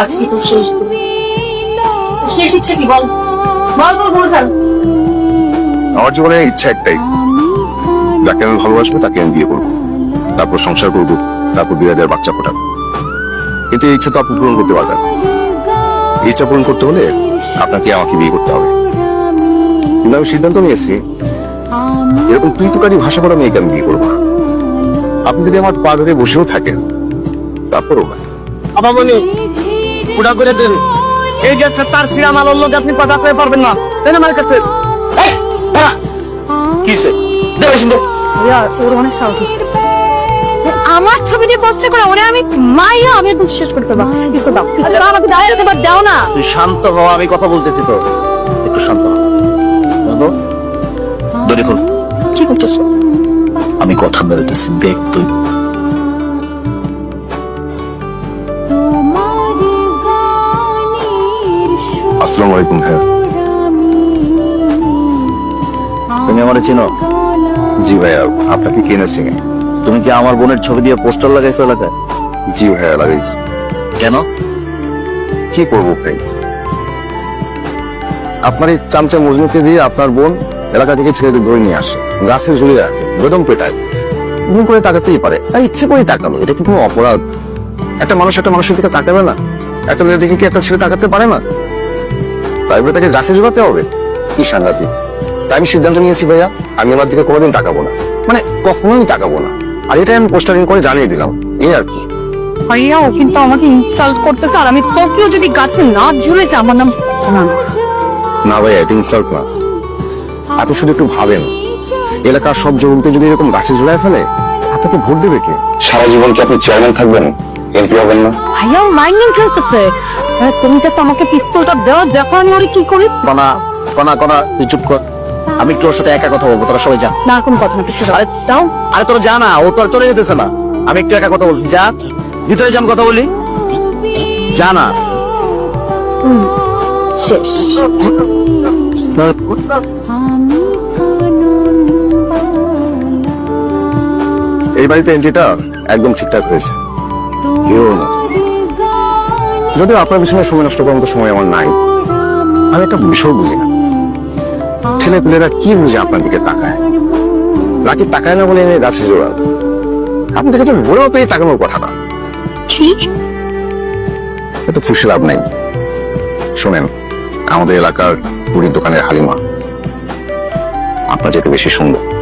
আজকে তোর শেষ। শেষ ইচ্ছে কি বল? বল বল বল আমার জীবনে ইচ্ছা একটাই। যাকে আমি ভালোবাসবো, তাকে আমি বিয়ে করব। তারপর সংসার করব, তারপর দুই হাজার বাচ্চা ফোটাবো কিন্তু এই ইচ্ছা তো আপনি পূরণ করতে পারবেন ইচ্ছা পূরণ করতে হলে আপনাকে আমাকে বিয়ে করতে হবে। কিন্তু আমি সিদ্ধান্ত নিয়েছি, এরকম প্রীতকারী ভাষা করা মেয়েকে আমি বিয়ে করব আপনি যদি আমার পা ধরে বসেও থাকেন, তারপরও না। পুরা করে দেন। এই যে তার সিরা মাল লোক আপনি কথা কয়ে পারবেন না। দেন আমার কাছে? কিসে দেবে শুনতে ওর অনেক সাহস আমার ছবি দিয়ে করে ওরে আমি মাইয়া আমি একদম শেষ করতে পারব কিছু দাও কিছু দাও আমাকে দাও এবার দাও না। তুই শান্ত হ আমি কথা বলতেছি তো। একটু শান্ত হ। বলো দড়ি খোল। কি করতেছো? আমি কথা বেরোতেছি দেখ তুই। আসসালামু আলাইকুম ভাইয়া তুমি আমার চিনো? জি ভাইয়া আপনাকে কে না চিনে? তুমি কি আমার বোনের ছবি দিয়ে পোস্টার লাগাইছো এলাকায়? জি ভাইয়া লাগাইছি। কেন? কি করব ভাই? আপনার এই চামচা মজনুকে দিয়ে আপনার বোন এলাকা থেকে ছেলেদের ধরে নিয়ে আসে গাছে ঝুলিয়ে রাখে বেদম পেটায়। ঘুম করে তাকাতেই পারে। তাই ইচ্ছে করেই তাকালো এটা কি কোনো অপরাধ? একটা মানুষ একটা মানুষের দিকে তাকাবে না? একটা মেয়ের দিকে কি একটা ছেলে তাকাতে পারে না? বলে তাকে গাছে ঝুলাতে হবে? কি সাংঘাতিক তাই আমি সিদ্ধান্ত নিয়েছি ভাইয়া আমি আমার দিকে কোনোদিন তাকাবো না। মানে কখনোই তাকাবো না। আর এটাই আমি পোস্টারিং করে জানিয়ে দিলাম। এই আর কি। ভাইয়া ও কিন্তু আমাকে ইনসাল্ট করতেছে আর আমি তোকেও যদি গাছে না ঝুলেছে আমার নাম না না। এটা ইনসাল্ট না। আপনি শুধু একটু ভাবেন। এলাকার সব জমিতে যদি এরকম গাছে ঝুলায় ফেলে আপনাকে ভোট দেবে কে? সারা জীবন কি আপনি চেয়ারম্যান থাকবেন? এমপি হবেন না ভাইয়া মাইন্ড গেম খেলতেছে তুমি জাস্ট আমাকে পিস্তলটা দাও দেখো আমি ওরে কি করি কনা কনা কনা তুই চুপ কর। আমি একটু ওর সাথে একা কথা বলব তোরা সবাই যা। না কোনো কথা না পিস্তল আরে দাও। আরে তোরা যা না ও তো আর চলে যেতেছে না। আমি একটু একা কথা বলছি যা। ভিতরে যাম কথা বলি। যা না। শেষ। এই বাড়িতে এন্ট্রিটা একদম ঠিকঠাক হয়েছে। যদিও আপনার পিছনে সময় নষ্ট করার মতো সময় আমার নাই। আমি একটা বিষয় বুঝি না। ছেলে পেলেরা কি বুঝে আপনার দিকে তাকায়? নাকি তাকায় না বলে গাছে জোড়াল। আপনি দেখেছেন বড় পেয়ে তাকানোর কথা না। কি এত ফুসে লাভ নাই। শোনেন আমাদের এলাকার পুরীর দোকানের হালিমা। আপনার যেতে বেশি সুন্দর।